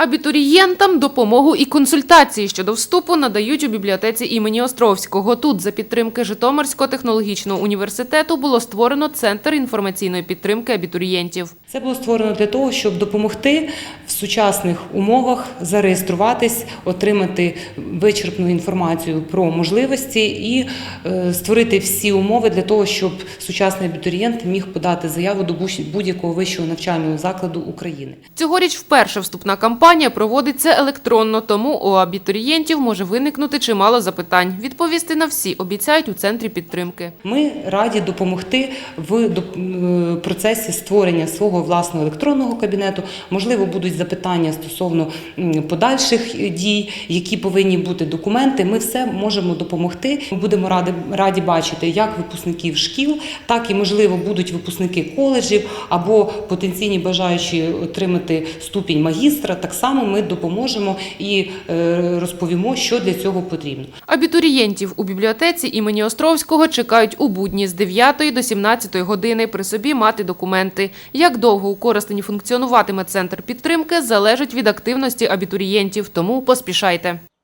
Абітурієнтам допомогу і консультації щодо вступу надають у бібліотеці імені Островського. Тут за підтримки Житомирського технологічного університету було створено центр інформаційної підтримки абітурієнтів. Це було створено для того, щоб допомогти в сучасних умовах зареєструватись, отримати вичерпну інформацію про можливості і е, створити всі умови для того, щоб сучасний абітурієнт міг подати заяву до будь- будь-якого вищого навчального закладу України. Цьогоріч вперше вступна кампанія проводиться електронно, тому у абітурієнтів може виникнути чимало запитань. Відповісти на всі обіцяють у центрі підтримки. Ми раді допомогти в е, процесі створення свого власного електронного кабінету. Можливо, будуть запитання стосовно подальших е, дій, які повинні бути документи. Ми все можемо допомогти. Ми будемо раді, раді бачити як випускників шкіл, так і можливо будуть випускники коледжів або потенційні бажаючі отримати ступінь магістра. Так само ми допоможемо і е, розповімо, що для цього потрібно. Абітурієнтів у бібліотеці імені Островського чекають у будні з 9 до 17 години при собі мати документи. Як довго у Коростені функціонуватиме центр підтримки, залежить від активності абітурієнтів, тому поспішайте.